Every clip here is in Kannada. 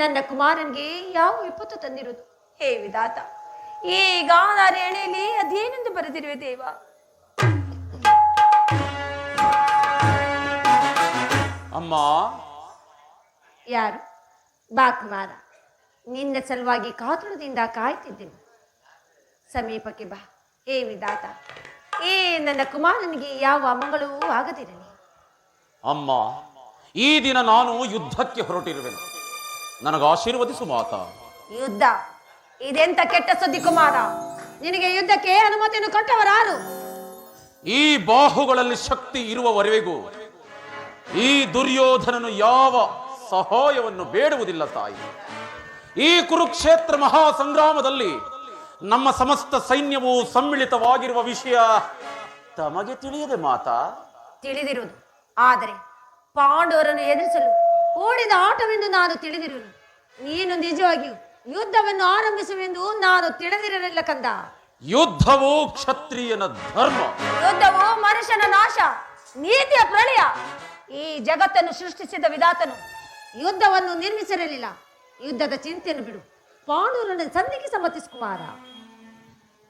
ನನ್ನ ಕುಮಾರನಿಗೆ ಯಾವ ವಿಪತ್ತು ತಂದಿರುವುದು? ಹೇ ವಿಧಾತ ಈಗ ನಾನು ಅದೇನೆಂದು ಬರೆದಿರುವೆ ದೇವ? ಅಮ್ಮ. ಯಾರು? ಬಾ ಕುಮಾರ ನಿನ್ನ ಸಲುವಾಗಿ ಕಾತುರದಿಂದ ಕಾಯ್ತಿದ್ದೇನೆ. ಸಮೀಪಕ್ಕೆ ಬಾ. ಹೇ ವಿಧಾತ ಏ ನನ್ನ ಕುಮಾರನಿಗೆ ಯಾವ ಅಮಂಗಳವೂ ಆಗದಿರಲಿ. ಅಮ್ಮ ಈ ದಿನ ನಾನು ಯುದ್ಧಕ್ಕೆ ಹೊರಟಿರುವೆನು. ನನಗೆ ಆಶೀರ್ವದಿಸು ಮಾತ. ಯುದ್ಧ. ಇದೆಂತ ಕೆಟ್ಟ ಸುದ್ದಿ ಕುಮಾರ? ನಿನಗೆ ಯುದ್ಧಕ್ಕೆ ಅನುಮತಿಯನ್ನು ಕೊಟ್ಟವರಾರು? ಈ ಬಾಹುಗಳಲ್ಲಿ ಶಕ್ತಿ ಇರುವವರೆಗೂ ಈ ದುರ್ಯೋಧನನು ಯಾವ ಸಹಾಯವನ್ನು ಬೇಡುವುದಿಲ್ಲ ತಾಯಿ. ಈ ಕುರುಕ್ಷೇತ್ರ ಮಹಾ ಸಂಗ್ರಾಮದಲ್ಲಿ ನಮ್ಮ ಸಮಸ್ತ ಸೈನ್ಯವು ಸಮ್ಮಿಳಿತವಾಗಿರುವ ವಿಷಯ ತಮಗೆ ತಿಳಿಯದೆ ಮಾತಾ. ತಿಳಿದಿರುವುದು. ಆದರೆ ಪಾಂಡವರನ್ನು ಎದುರಿಸಲು ಓಡಿದ ಆಟವೆಂದು ನಾನು ತಿಳಿದಿರುವೆನು ನೀನು ನಿಜವಾಗಿಯೂ ಯುದ್ಧವನ್ನು ಆರಂಭಿಸುವೆಂದು ನಾನು ತಿಳಿದಿರಲಿಲ್ಲ ಕಂದ. ಯುದ್ಧವು ಕ್ಷತ್ರಿಯನ ಧರ್ಮ. ಯುದ್ಧವು ಮನುಷ್ಯನ ನಾಶ ನೀತಿಯ ಪ್ರಳಯ. ಈ ಜಗತ್ತನ್ನು ಸೃಷ್ಟಿಸಿದ ವಿಧಾತನು ಯುದ್ಧವನ್ನು ನಿರ್ಮಿಸಿರಲಿಲ್ಲ. ಯುದ್ಧದ ಚಿಂತೆಯನ್ನು ಬಿಡು. ಪಾಂಡೂರನ್ನು ಸಂಧಿಗೆ ಸಮ್ಮತಿಸುಕುಮಾರ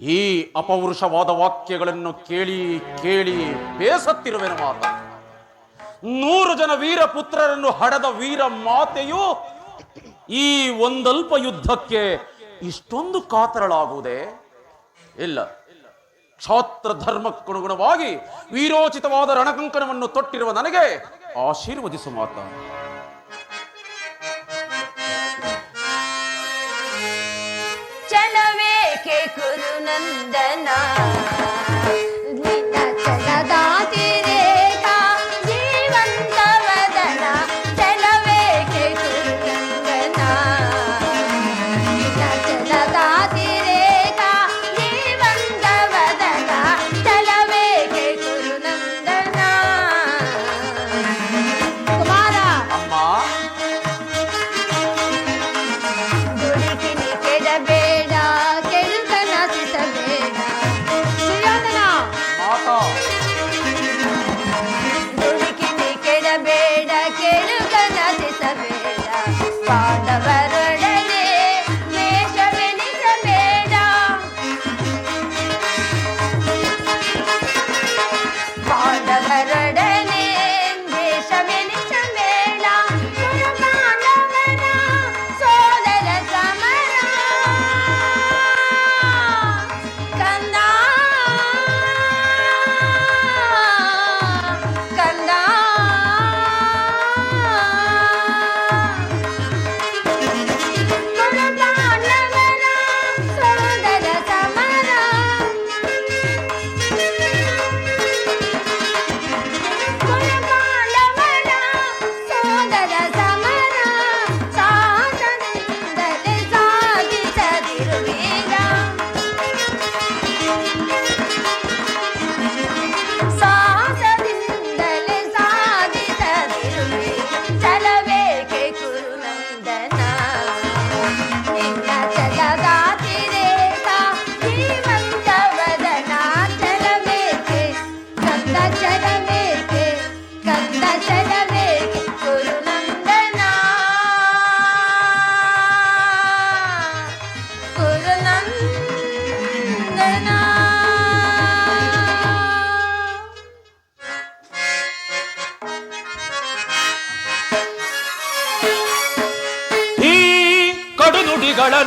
ಈ ಅಪೌರುಷವಾದ ವಾಕ್ಯಗಳನ್ನು ಕೇಳಿ ಕೇಳಿ ಬೇಸತ್ತಿರುವೆನು ಮಾತ ನೂರು ಜನ ವೀರ ಪುತ್ರರನ್ನು ಹಡದ ವೀರ ಮಾತೆಯು ಈ ಒಂದಲ್ಪ ಯುದ್ಧಕ್ಕೆ ಇಷ್ಟೊಂದು ಕಾತರಳಾಗುವುದೇ ಇಲ್ಲ. ಕ್ಷಾತ್ರ ಧರ್ಮಕ್ಕನುಗುಣವಾಗಿ ವೀರೋಚಿತವಾದ ರಣಕಂಕಣವನ್ನು ತೊಟ್ಟಿರುವ ನನಗೆ ಆಶೀರ್ವದಿಸು ಮಾತಾ. ಚಲವೇಕೆ ಕುರು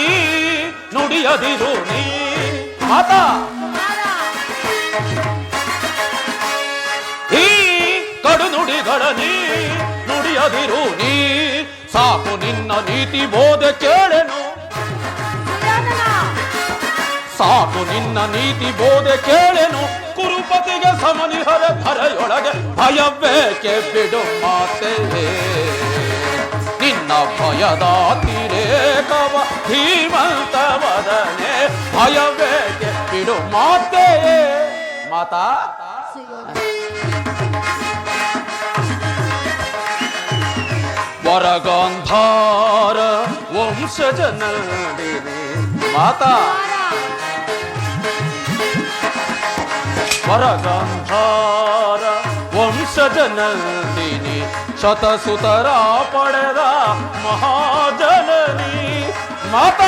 ನೀ ನುಡಿಯದಿರು ನೀ. ಮಾತಾ ಈ ಕಡು ನುಡಿಗಳ ನೀ ನುಡಿಯದಿರು ನೀ. ಸಾಕು ನಿನ್ನ ನೀತಿ ಬೋಧ ಕೇಳೆನು. ಸಾಕು ನಿನ್ನ ನೀತಿ ಬೋಧೆ ಕೇಳೆನು. ಕುರುಪತಿಗೆ ಸಮನಿಹರ ಭರೆಯೊಳಗೆ ಭಯಬೇಕೆ ಬಿಡು ಮಾತೆ. ನಿನ್ನ ಭಯದ ತಿರೇಕವ ಧೀಮಂತ ವದನೆ ಭಯಬೇಕೆ ಬಿಡು ಮಾತೆ. ಮಾತಾ? ಸುಯೋಧನ ವರಗಾಂಧಾರ ವಂಶಜ ನಂದಿನಿ ಮಾತಾ? ವರಗಾಂಧಾರ నందిని శతసుతరా పడదా మహాజనని. మాత!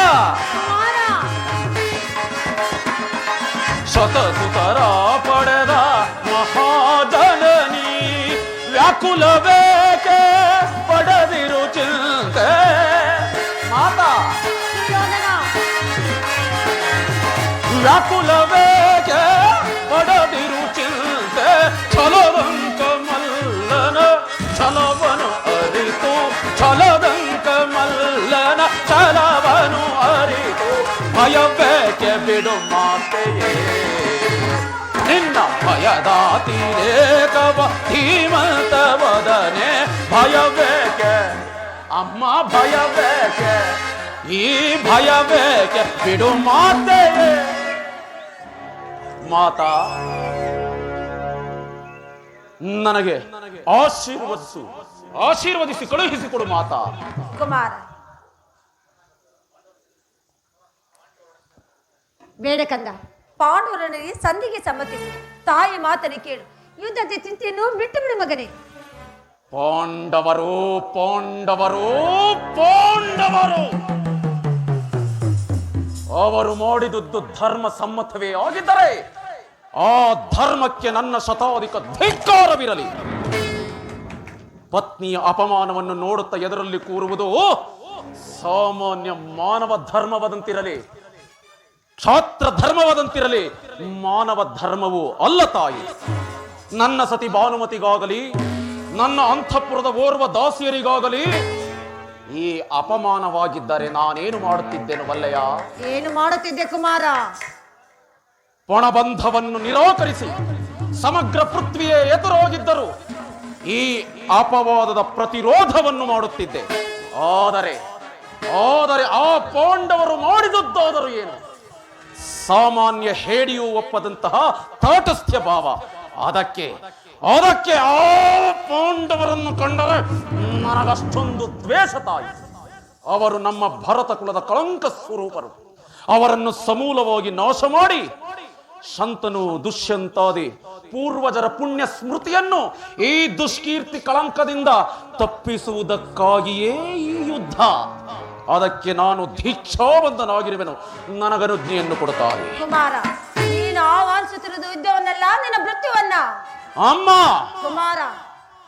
శతసుతరా పడదా మహాజనని. వ్యాకుల వేకే పడదిరు చింతే మాత! వ్యాకుల వే ಭಯಬೇಕೆ ಬಿಡು ಮಾತೆಯೇ ನಿನ್ನ ಭಯದಾತಿರೇಕವ ಧೀಮಂತ ವದನೆ ಭಯಬೇಕೆ ಅಮ್ಮ ಭಯಬೇಕೆ ಈ ಭಯಬೇಕೆ ಬಿಡು ಮಾತೆಯೇ ಮಾತಾ ನನಗೆ ಆಶೀರ್ವದಿಸು. ಆಶೀರ್ವದಿಸಿ ಕಳುಹಿಸಿಕೊಡು ಮಾತಾ. ಕುಮಾರ ಬೇಡ ಕಂದ ಪಾಂಡವರನಿಗೆ ಸಂಧಿಗೆ ಸಮ್ಮತಿಸಿ. ತಾಯಿ ಮಾತನ್ನು ಕೇಳು. ಯುದ್ಧದ ಚಿಂತೆಯನ್ನು ಬಿಟ್ಟು ಬಿಡು ಮಗನೇ. ಪಾಂಡವರು ಪಾಂಡವರು ಪಾಂಡವರು! ಅವರು ಮಾಡಿದುದು ಧರ್ಮ ಸಮ್ಮತವೇ ಆಗಿದ್ದರೆ ಆ ಧರ್ಮಕ್ಕೆ ನನ್ನ ಶತಾಧಿಕ ಧಿಕ್ಕಾರವಿರಲಿ. ಪತ್ನಿಯ ಅಪಮಾನವನ್ನು ನೋಡುತ್ತಾ ಎದರಲ್ಲಿ ಕೂರುವುದು ಸಾಮಾನ್ಯ ಮಾನವ ಧರ್ಮವದಂತಿರಲಿ. ಕ್ಷಾತ್ರ ಧರ್ಮವಾದಂತಿರಲಿ ಮಾನವ ಧರ್ಮವು ಅಲ್ಲ ತಾಯಿ. ನನ್ನ ಸತಿ ಭಾನುಮತಿಗಾಗಲಿ ನನ್ನ ಅಂತಃಪುರದ ಓರ್ವ ದಾಸಿಯರಿಗಾಗಲಿ ಈ ಅಪಮಾನವಾಗಿದ್ದರೆ ನಾನೇನು ಮಾಡುತ್ತಿದ್ದೇನು ವಲ್ಲಯ್ಯ? ಏನು ಮಾಡುತ್ತಿದ್ದೆ ಕುಮಾರ? ಪಣಬಂಧವನ್ನು ನಿರಾಕರಿಸಿ ಸಮಗ್ರ ಪೃಥ್ವಿಯೇ ಎದುರಾಗಿದ್ದರು ಈ ಅಪವಾದದ ಪ್ರತಿರೋಧವನ್ನು ಮಾಡುತ್ತಿದ್ದೆ. ಆದರೆ ಆದರೆ ಆ ಪಾಂಡವರು ಮಾಡಿದದ್ದಾದರೂ ಏನು? ಸಾಮಾನ್ಯ ಹೇಡಿಯೂ ಒಪ್ಪದಂತಹ ತಾಟಸ್ಥ್ಯ ಭಾವ. ಅದಕ್ಕೆ ಅದಕ್ಕೆ ಆ ಪಾಂಡವರನ್ನು ಕಂಡರೆ ನನಗಷ್ಟೊಂದು ದ್ವೇಷ ತಾಯಿ. ಅವರು ನಮ್ಮ ಭರತ ಕುಲದ ಕಳಂಕ ಸ್ವರೂಪರು. ಅವರನ್ನು ಸಮೂಲವಾಗಿ ನಾಶ ಮಾಡಿ ಶಂತನು ದುಷ್ಯಂತಾದಿ ಪೂರ್ವಜರ ಪುಣ್ಯ ಸ್ಮೃತಿಯನ್ನು ಈ ದುಷ್ಕೀರ್ತಿ ಕಳಂಕದಿಂದ ತಪ್ಪಿಸುವುದಕ್ಕಾಗಿಯೇ ಈ ಯುದ್ಧ. ಅದಕ್ಕೆ ನಾನು ದೀಕ್ಷಾಬಂಧನಾಗಿರುವೆನು ನನಗನುಜ್ಞೆಯನ್ನು ಕೊಡುತ್ತಾರೆ. ಕುಮಾರ ನೀನು ಆಹ್ವಾನಿಸುತ್ತಿರುವುದು ಯುದ್ಧವನ್ನಲ್ಲ ನಿನ್ನ ಮೃತ್ಯುವನ್ನ. ಅಮ್ಮ! ಕುಮಾರ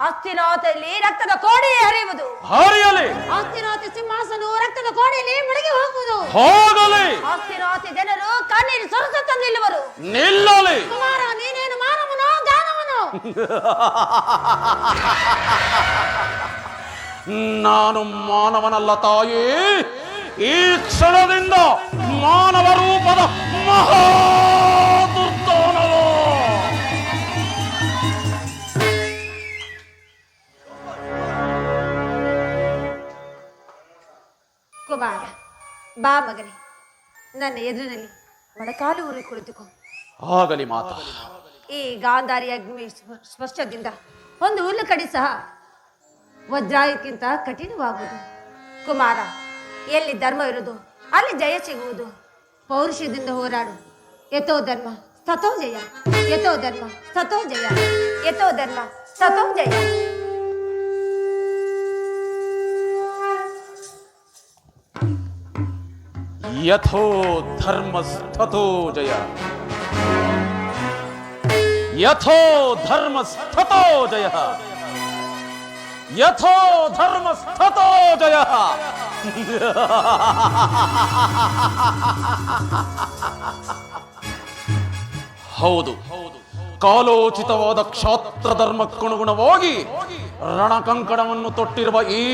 ಅಸ್ಥಿನಾಥಲ್ಲಿ ರಕ್ತದ ಕೋಡಿ ಹರಿಯುವುದು. ಹರಿಯಲಿ! ಅಸ್ಥಿನಾಥ ಸಿಂಹಾಸನವು ರಕ್ತದ ಕೋಡಿಯಲ್ಲಿ ಮುಳುಗಿ ಹೋಗುವುದು. ಹೋಗಲಿ! ಅಸ್ಥಿನಾಥ ಜನರು ಕಣ್ಣೀರು ಸೊರಸುತ್ತ ನಿಲ್ಲುವರು ನಿಲ್ಲಲಿ! ಕುಮಾರ ನೀನೇನು ಮಾನವನೋ ದಾನವನೋ? ನಾನು ಮಾನವನಲ್ಲ ತಾಯಿ. ಈ ಕ್ಷಣದಿಂದ ಮಾನವ ರೂಪದ ಮಹಾ ಕುಮಾರ ಬಾ ಮಗನೇ. ನನ್ನ ಎದುರಿನಲ್ಲಿ ಮೊಣಕಾಲು ಊರಿ ಕುಳಿತುಕೋ. ಆಗಲಿ ಮಾತಾ. ಈ ಗಾಂಧಾರಿ ಅಗ್ನಿ ಸ್ಪ- ಸ್ಪರ್ಶದಿಂದ ಒಂದು ಹುಲ್ಲು ಕಡಿ ಸಹ ವಜ್ರಾಯಕ್ಕಿಂತ ಕಠಿಣವಾಗುವುದು. ಕುಮಾರ, ಎಲ್ಲಿ ಧರ್ಮ ಇರುವುದು, ಅಲ್ಲಿ ಜಯ ಸಿಗುವುದು. ಪೌರುಷದಿಂದ ಹೋರಾಡು. ಯಥೋ ಧರ್ಮ, ಸತೋ ಜಯ. ಯಥೋ ಧರ್ಮ, ಸತೋ ಜಯ. ಯಥೋ ಧರ್ಮ, ಸತೋ ಜಯ. ಯಥೋ ಧರ್ಮ ಸ್ಥತೋ ಜಯ. ಯಥೋ ಧರ್ಮ ಸ್ಥತೋ ಜಯ. ಯಥೋ ಧರ್ಮ ಸ್ಥತೋ ಜಯ ಹೌದು. ಕಾಲೋಚಿತವಾದ ಕ್ಷಾತ್ರ ಧರ್ಮಕ್ಕನುಗುಣವಾಗಿ ರಣಕಂಕಣವನ್ನು ತೊಟ್ಟಿರುವ ಈ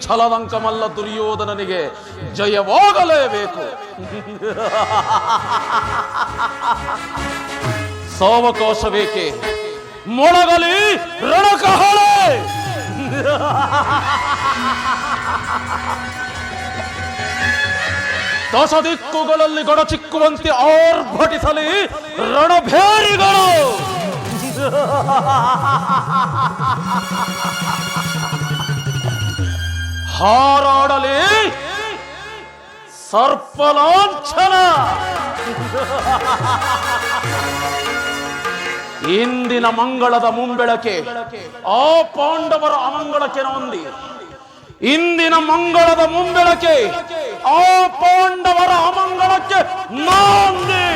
ಛಲವಂಕಮಲ್ಲ ದುರ್ಯೋಧನನಿಗೆ ಜಯವಾಗಲೇಬೇಕು. ಸಾವಕಾಶ ಬೇಕೆ ಮೊಳಗಲಿ ರಣಕಹಳೆ! ದಶ ದಿಕ್ಕುಗಳಲ್ಲಿ ಗಡಚಿಕ್ಕುವಂತೆ ಆರ್ಭಟಿಸಲಿ ರಣಭೇರಿಗಳು. ಹಾರಾಡಲಿ ಸರ್ಪಲಾಂಛನ. ಇಂದಿನ ಮಂಗಳದ ಮುಂಬೆಳಕೆ ಆ ಪಾಂಡವರ ಅಮಂಗಳಕ್ಕೆ ನೊಂದಿ. ಇಂದಿನ ಮಂಗಳದ ಮುಂಬೆಳಕೆ ಆ ಪಾಂಡವರ ಅಮಂಗಳಕ್ಕೆ ನೊಂದಿ.